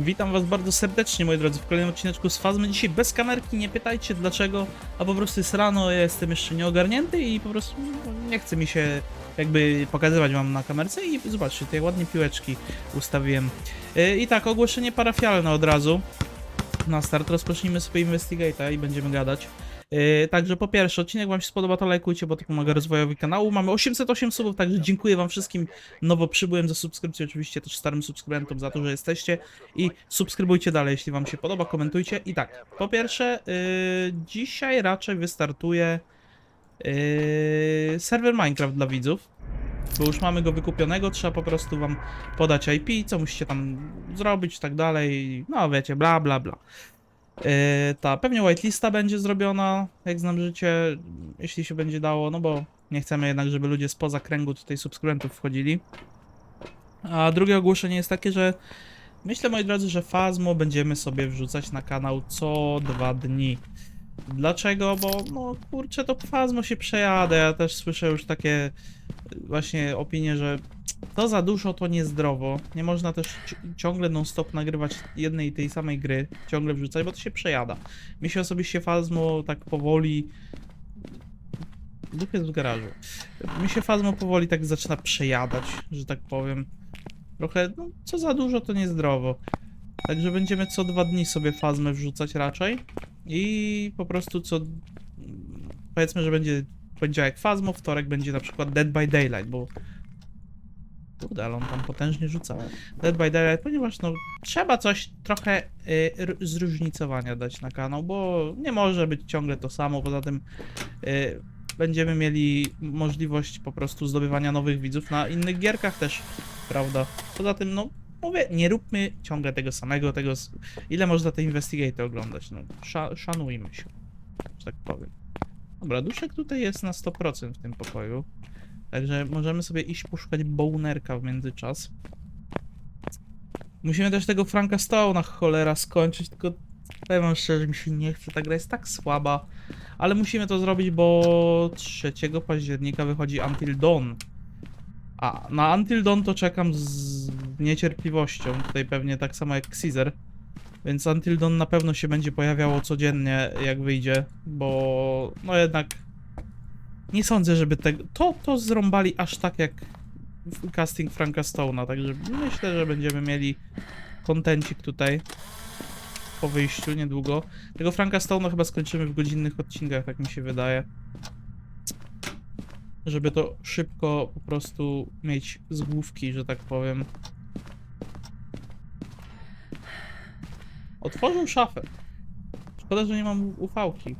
Witam was bardzo serdecznie, moi drodzy, w kolejnym odcineczku z Fazmy. Dzisiaj bez kamerki, nie pytajcie dlaczego, a po prostu jest rano, ja jestem jeszcze nieogarnięty i po prostu nie chce mi się jakby pokazywać wam na kamerce i zobaczcie, tutaj ładnie piłeczki ustawiłem. Yy, I tak, ogłoszenie parafialne od razu. Na start rozpocznijmy sobie Investigate'a i będziemy gadać. Yy, także po pierwsze, odcinek wam się spodoba, to lajkujcie, bo to pomaga rozwojowi kanału. Mamy 808 subów, także dziękuję wam wszystkim nowo przybyłym za subskrypcję, oczywiście też starym subskrybentom za to, że jesteście i subskrybujcie dalej, jeśli wam się podoba, komentujcie. I tak, po pierwsze, yy, dzisiaj raczej wystartuje yy, serwer Minecraft dla widzów, bo już mamy go wykupionego, trzeba po prostu wam podać IP, co musicie tam zrobić i tak dalej, no wiecie, bla bla bla. Yy, ta, pewnie whitelista będzie zrobiona, jak znam życie, jeśli się będzie dało, no bo nie chcemy jednak, żeby ludzie spoza kręgu tutaj subskrybentów wchodzili. A drugie ogłoszenie jest takie, że myślę, moi drodzy, że Fazmo będziemy sobie wrzucać na kanał co dwa dni. Dlaczego? Bo, no kurczę, to Fazmo się przejadę. Ja też słyszę już takie y, właśnie opinie, że to za dużo, to niezdrowo. Nie można też ci- ciągle non-stop nagrywać jednej i tej samej gry, ciągle wrzucać, bo to się przejada. Mi się osobiście Fazmo tak powoli... Duch jest w garażu. Mi się Fazmo powoli tak zaczyna przejadać, że tak powiem. Trochę, no, co za dużo, to niezdrowo. Także będziemy co dwa dni sobie Fazmę wrzucać raczej. I po prostu co... Powiedzmy, że będzie poniedziałek Fazmo, wtorek będzie na przykład Dead by Daylight, bo... Kurde, ale on tam potężnie rzuca. Dead by Daylight, ponieważ no trzeba coś trochę y, zróżnicowania dać na kanał, bo nie może być ciągle to samo, poza tym y, będziemy mieli możliwość po prostu zdobywania nowych widzów na innych gierkach też, prawda? Poza tym, no mówię, nie róbmy ciągle tego samego, tego... Ile można te Investigate oglądać? No, sza, szanujmy się, że tak powiem. Dobra, duszek tutaj jest na 100% w tym pokoju. Także możemy sobie iść poszukać bonerka w międzyczas. Musimy też tego Franka Stone'a cholera skończyć, tylko powiem wam szczerze, mi się nie chce, ta gra jest tak słaba. Ale musimy to zrobić, bo 3 października wychodzi Until Dawn. A na Until Dawn to czekam z niecierpliwością, tutaj pewnie tak samo jak Caesar. Więc Until Dawn na pewno się będzie pojawiało codziennie jak wyjdzie, bo no jednak nie sądzę, żeby tego, to, to zrąbali aż tak jak casting Franka Stone'a, także myślę, że będziemy mieli kontencik tutaj po wyjściu niedługo. Tego Franka Stone'a chyba skończymy w godzinnych odcinkach, tak mi się wydaje. Żeby to szybko po prostu mieć z główki, że tak powiem. Otworzył szafę. Szkoda, że nie mam ufałki.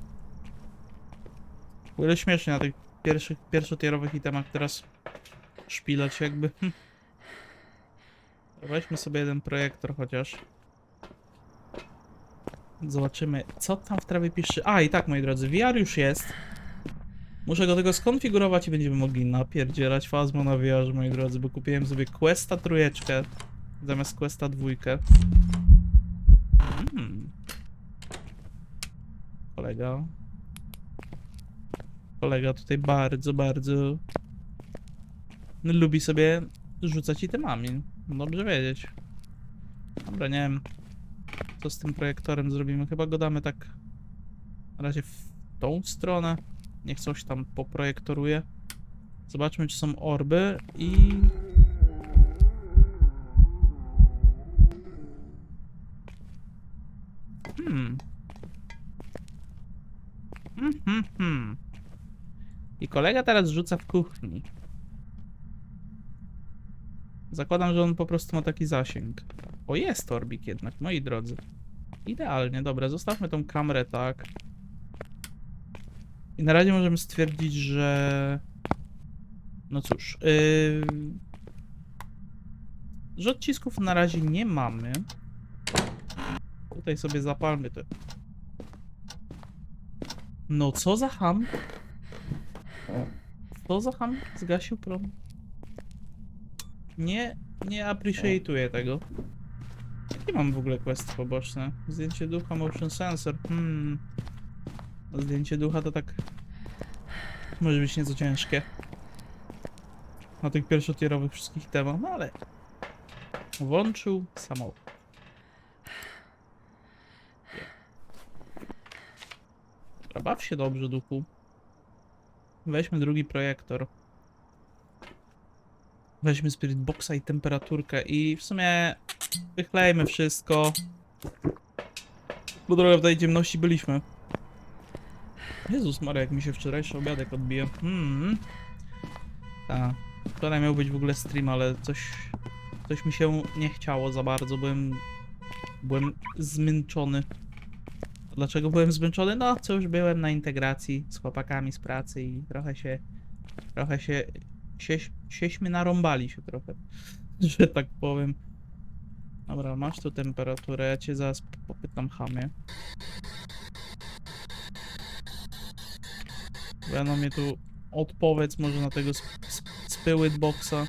O ile śmiesznie na tych pierwszych, pierwszotierowych itemach teraz szpilać jakby. Weźmy sobie jeden projektor chociaż. Zobaczymy, co tam w trawie pisze. A, i tak, moi drodzy, VR już jest. Muszę go tego skonfigurować i będziemy mogli napierdzielać fazmo na VR, moi drodzy, bo kupiłem sobie Questa trójeczkę zamiast Questa dwójkę. Hmm. Kolega. Kolega tutaj bardzo, bardzo lubi sobie rzucać itemami. Dobrze wiedzieć. Dobra, nie wiem, co z tym projektorem zrobimy. Chyba go damy tak na razie w tą stronę. Niech coś tam poprojektoruje. Zobaczmy, czy są orby i... Hmm. Hmm. I kolega teraz rzuca w kuchni. Zakładam, że on po prostu ma taki zasięg. O, jest orbik jednak, moi drodzy. Idealnie, dobra, zostawmy tą kamerę tak. I na razie możemy stwierdzić, że... No cóż, yy... że odcisków na razie nie mamy. Tutaj sobie zapalmy te... No co za ham? Co za ham zgasił prom? Nie, nie appreciatuję tego. Jakie mam w ogóle questy poboczne? Zdjęcie ducha, motion sensor. Hmm. Zdjęcie ducha to tak... Może być nieco ciężkie. Na tych pierwszotierowych wszystkich tematach, no ale... Włączył samochód. Baw się dobrze, duchu. Weźmy drugi projektor. Weźmy Spirit Boxa i temperaturkę i w sumie wychlejmy wszystko. Bo trochę w tej ciemności byliśmy. Jezus Maria, jak mi się wczorajszy obiadek odbija. Hmm. Tak. Wczoraj miał być w ogóle stream, ale coś... Coś mi się nie chciało za bardzo, byłem... Byłem zmęczony. Dlaczego byłem zmęczony? No, cóż, byłem na integracji z chłopakami z pracy i trochę się... Trochę się... Sieś, sieśmy narąbali się trochę, że tak powiem. Dobra, masz tu temperaturę, ja cię zaraz popytam chamie. Będą mnie tu odpowiedz może na tego sp- sp- spirit boxa.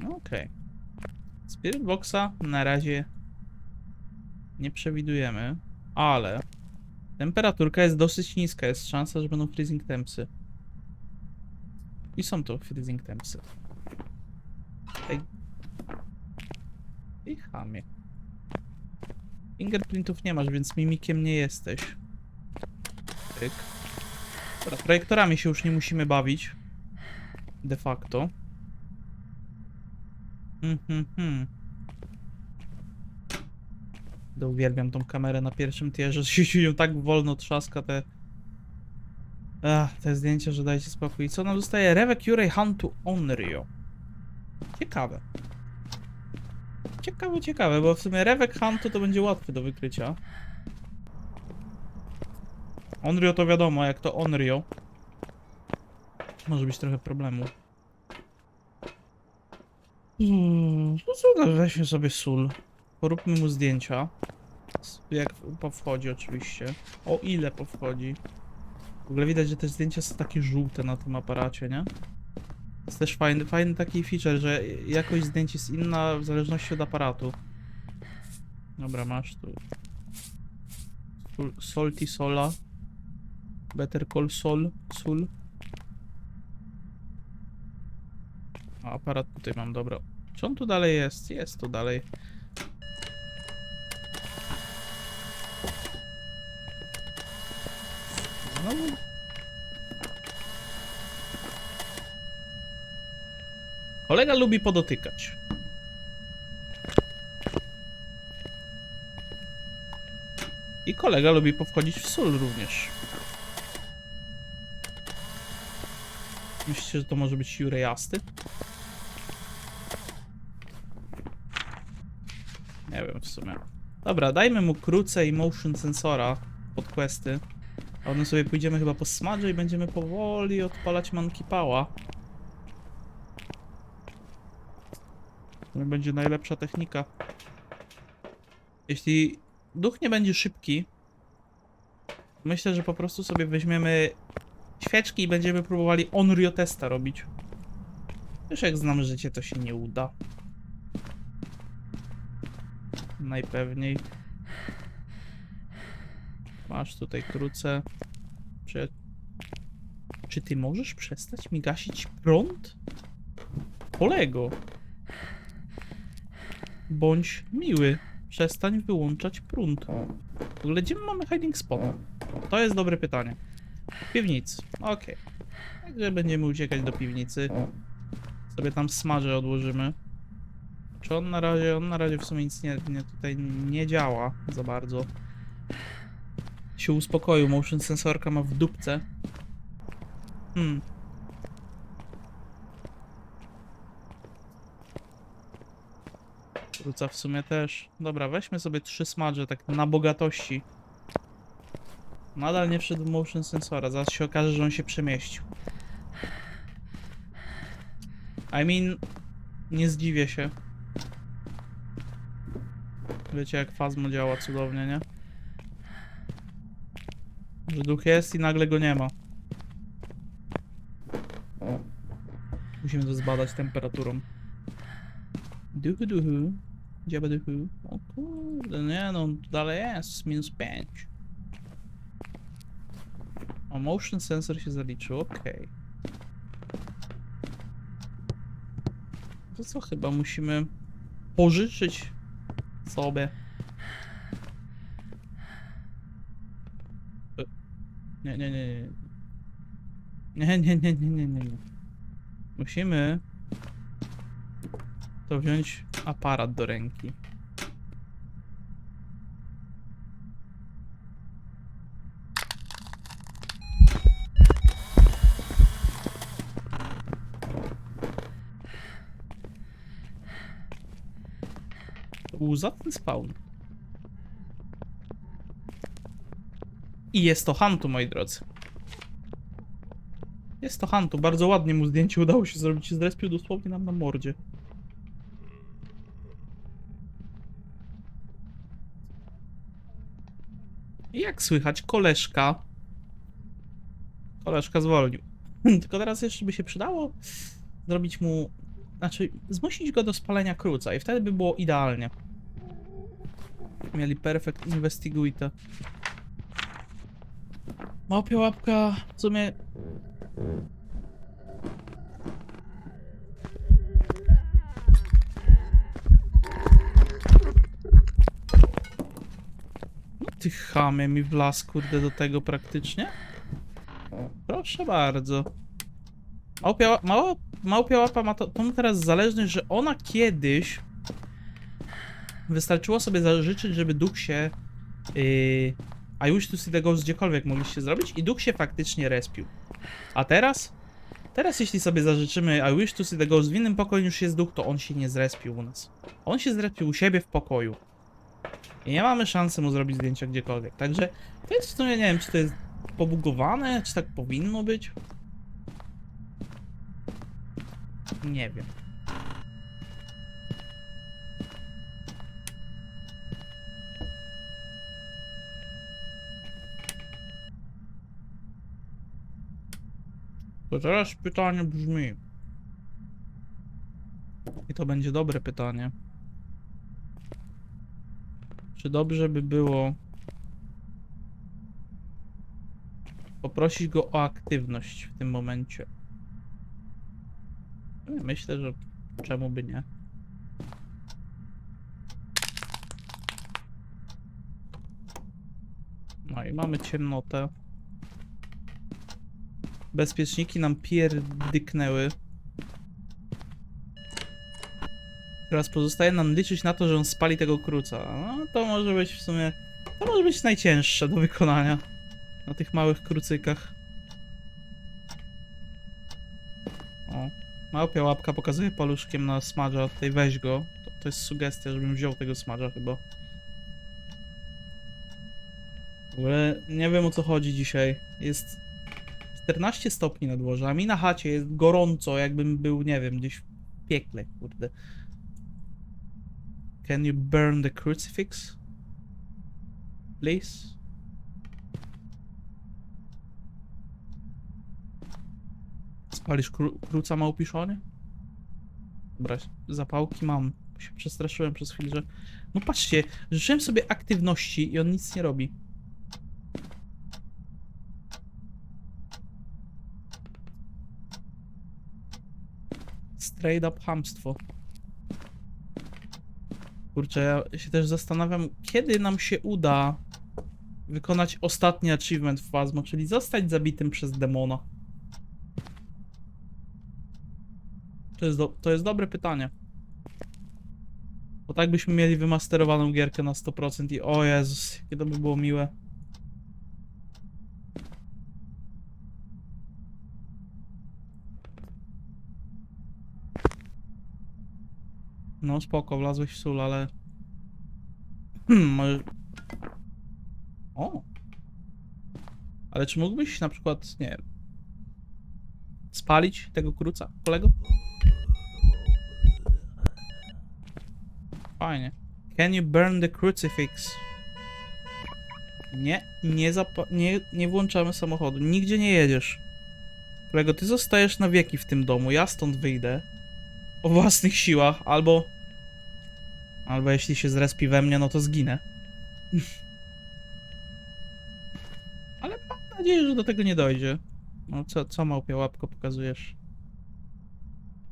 No okej. Spirit boxa na razie nie przewidujemy, ale temperaturka jest dosyć niska, jest szansa, że będą freezing tempsy. I są to freezing tempsy. Ej. I chamie. Fingerprintów nie masz, więc mimikiem nie jesteś. Tyk. Dobra, projektorami się już nie musimy bawić. De facto. Mhm, mhm. To uwielbiam tą kamerę na pierwszym tierze, że się ją tak wolno trzaska te... Ach, te zdjęcia, że dajcie spokój. I co nam zostaje? Revek Yurej Huntu Onryo. Ciekawe. Ciekawe, ciekawe, bo w sumie Revek Huntu to będzie łatwy do wykrycia. Onryo to wiadomo, jak to Onryo. Może być trochę problemu. Hmm, no co, weźmy sobie sól. Poróbmy mu zdjęcia. Jak powchodzi oczywiście. O ile powchodzi. W ogóle widać, że te zdjęcia są takie żółte na tym aparacie, nie? Jest też fajny, fajny taki feature, że jakość zdjęć jest inna w zależności od aparatu. Dobra, masz tu. Salty sola. Better call sol. Sul. A aparat tutaj mam, dobra. Czy on tu dalej jest? Jest tu dalej. Znowu? Kolega lubi podotykać. I kolega lubi powchodzić w sól również. Myślicie, że to może być jurejasty? Nie wiem w sumie. Dobra, dajmy mu krócej motion sensora pod questy. A potem sobie pójdziemy chyba po smadże i będziemy powoli odpalać Monkey Pała. To będzie najlepsza technika. Jeśli duch nie będzie szybki, myślę, że po prostu sobie weźmiemy świeczki i będziemy próbowali Onryo testa robić. Już jak znam życie, to się nie uda. Najpewniej. Masz tutaj krócę. Czy... Czy ty możesz przestać mi gasić prąd? Kolego. Bądź miły. Przestań wyłączać prąd. W ogóle gdzie my mamy hiding spot? To jest dobre pytanie. W piwnicy. Okej. Także będziemy uciekać do piwnicy. Sobie tam smaże odłożymy. Czy on na razie, on na razie w sumie nic nie, nie tutaj nie działa za bardzo. Się uspokoił, motion sensorka ma w dupce. Hmm. Wróca w sumie też. Dobra, weźmy sobie trzy smadże tak na bogatości. Nadal nie wszedł motion sensora, zaraz się okaże, że on się przemieścił. I mean, nie zdziwię się. Wiecie jak Fazmo działa cudownie, nie? Że duch jest i nagle go nie ma. Musimy to zbadać temperaturą. Duchu, duchu. Dziaba duchu. O kurde, nie no, dalej jest. Minus 5. O, motion sensor się zaliczył, okej. To co, chyba musimy pożyczyć sobie. E, Nie, nie, nie, nie. Nie, nie, nie, nie, nie, nie. Musimy to wziąć aparat do ręki. Był za ten spawn. I jest to Hantu, moi drodzy. Jest to Hantu, bardzo ładnie mu zdjęcie udało się zrobić. Zrespił dosłownie nam na mordzie. I jak słychać, koleżka. Koleżka zwolnił. Tylko teraz jeszcze by się przydało zrobić mu. Znaczy, zmusić go do spalenia kruca i wtedy by było idealnie. Mieli perfect investigate. Małpia łapka w sumie. Ty chamie mi wlazł kurde do tego praktycznie. Proszę bardzo. Małpia, ła- mała, małpia łapa ma to, teraz zależność, że ona kiedyś wystarczyło sobie zażyczyć, żeby duch się yy, I wish to see the ghost gdziekolwiek mogliście zrobić i duch się faktycznie respił. A teraz? Teraz jeśli sobie zażyczymy I wish to see the ghost w innym pokoju już jest duch, to on się nie zrespił u nas. On się zrespił u siebie w pokoju. I nie mamy szansy mu zrobić zdjęcia gdziekolwiek. Także to jest w sumie, nie wiem, czy to jest pobugowane, czy tak powinno być. Nie wiem. To teraz pytanie brzmi. I to będzie dobre pytanie. Czy dobrze by było poprosić go o aktywność w tym momencie? Ja Myślę, że czemu by nie? No i mamy ciemnotę. Bezpieczniki nam pierdyknęły. Teraz pozostaje nam liczyć na to, że on spali tego kruca. No, to może być w sumie... To może być najcięższe do wykonania. Na tych małych krucykach. O. Małpia łapka pokazuje paluszkiem na smadża. Tutaj weź go. To, to jest sugestia, żebym wziął tego smadża chyba. W ogóle nie wiem o co chodzi dzisiaj. Jest 14 stopni na dworze, a mi na chacie jest gorąco, jakbym był, nie wiem, gdzieś w piekle, kurde. Can you burn the crucifix? Please? Spalisz kru kruca małpiszonie? Dobra, zapałki mam. Się przestraszyłem przez chwilę, że... No patrzcie, życzyłem sobie aktywności i on nic nie robi. Straight up hamstwo. Kurczę, ja się też zastanawiam, kiedy nam się uda wykonać ostatni achievement w Phasmo, czyli zostać zabitym przez demona. To jest, do, to jest dobre pytanie. Bo tak byśmy mieli wymasterowaną gierkę na 100% i o Jezus, jakie to by było miłe. No spoko, wlazłeś w sól, ale... Hmm, może... O! Ale czy mógłbyś na przykład, nie. Spalić tego kruca, kolego? Fajnie. Can you burn the crucifix? Nie, nie, nie, nie włączamy samochodu. Nigdzie nie jedziesz. Kolego, ty zostajesz na wieki w tym domu. Ja stąd wyjdę. O własnych siłach, albo... Albo jeśli się zrespi we mnie, no to zginę. Ale mam nadzieję, że do tego nie dojdzie. No co, co małpia łapko pokazujesz?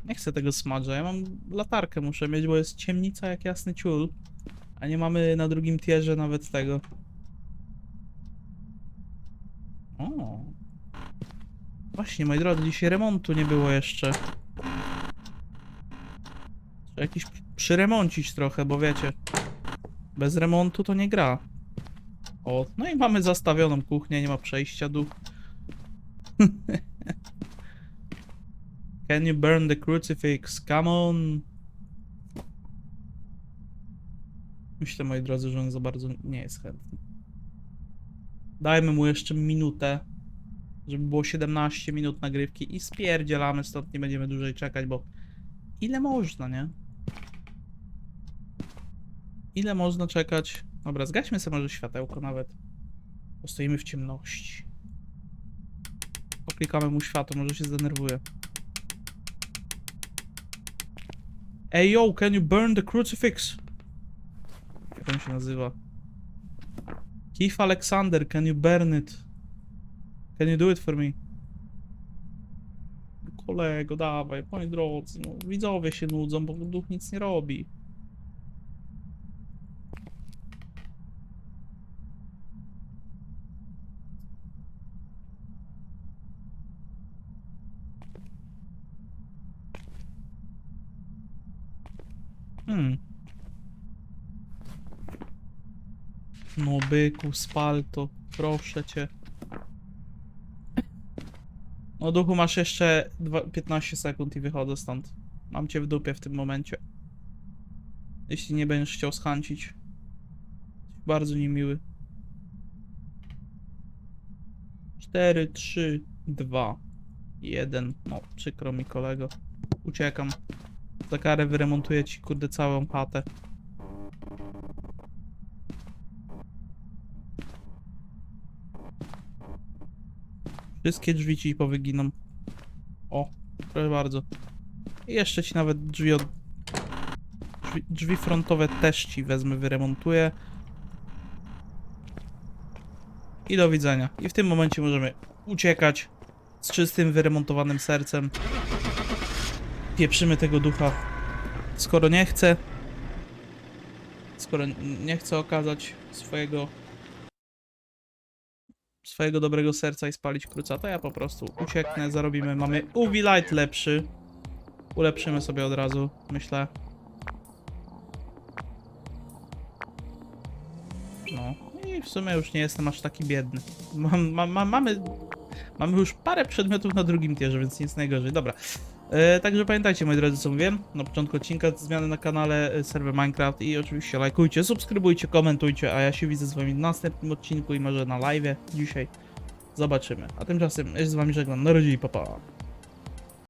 Nie chcę tego smadża, ja mam latarkę muszę mieć, bo jest ciemnica jak jasny ciul. A nie mamy na drugim tierze nawet tego. O. Właśnie, moi drodzy, dzisiaj remontu nie było jeszcze. Trzeba jakiś przyremoncić trochę, bo wiecie. Bez remontu to nie gra. O, no i mamy zastawioną kuchnię, nie ma przejścia dół. Can you burn the crucifix? Come on. Myślę, moi drodzy, że on za bardzo nie jest chętny. Dajmy mu jeszcze minutę, żeby było 17 minut nagrywki i spierdzielamy stąd, nie będziemy dłużej czekać, bo ile można, nie? Ile można czekać? Dobra, zgaśmy sobie może światełko nawet. Postoimy w ciemności. Poklikamy mu światło, może się zdenerwuje. Ej yo, can you burn the crucifix? Jak on się nazywa? Keith Alexander, can you burn it? Can you do it for me? Kolego, dawaj, moi drodzy, no, widzowie się nudzą, bo duch nic nie robi. Hmm. No byku, spal to, proszę cię. No duchu, masz jeszcze dwa- 15 sekund i wychodzę stąd. Mam cię w dupie w tym momencie. Jeśli nie będziesz chciał. Jesteś Bardzo niemiły. 4, 3, 2, 1. No, przykro mi kolego. Uciekam. Za karę wyremontuję ci kurde całą chatę. Wszystkie drzwi ci powyginą. O, proszę bardzo. I jeszcze ci nawet drzwi od... Drzwi, drzwi frontowe też ci wezmę, wyremontuję. I do widzenia. I w tym momencie możemy uciekać z czystym, wyremontowanym sercem. Pieprzymy tego ducha. Skoro nie chce, skoro nie chce okazać swojego swojego dobrego serca i spalić kruca, to ja po prostu ucieknę, zarobimy. Mamy UV Light lepszy. Ulepszymy sobie od razu, myślę. No i w sumie już nie jestem aż taki biedny. Mam, mamy, mamy już parę przedmiotów na drugim tierze, więc nic najgorzej. Dobra. E, także pamiętajcie, moi drodzy, co mówiłem na początku odcinka, zmiany na kanale e, serwer Minecraft i oczywiście lajkujcie, subskrybujcie, komentujcie, a ja się widzę z wami w następnym odcinku i może na live dzisiaj. Zobaczymy. A tymczasem ja się z wami żegnam. Na razie i pa pa.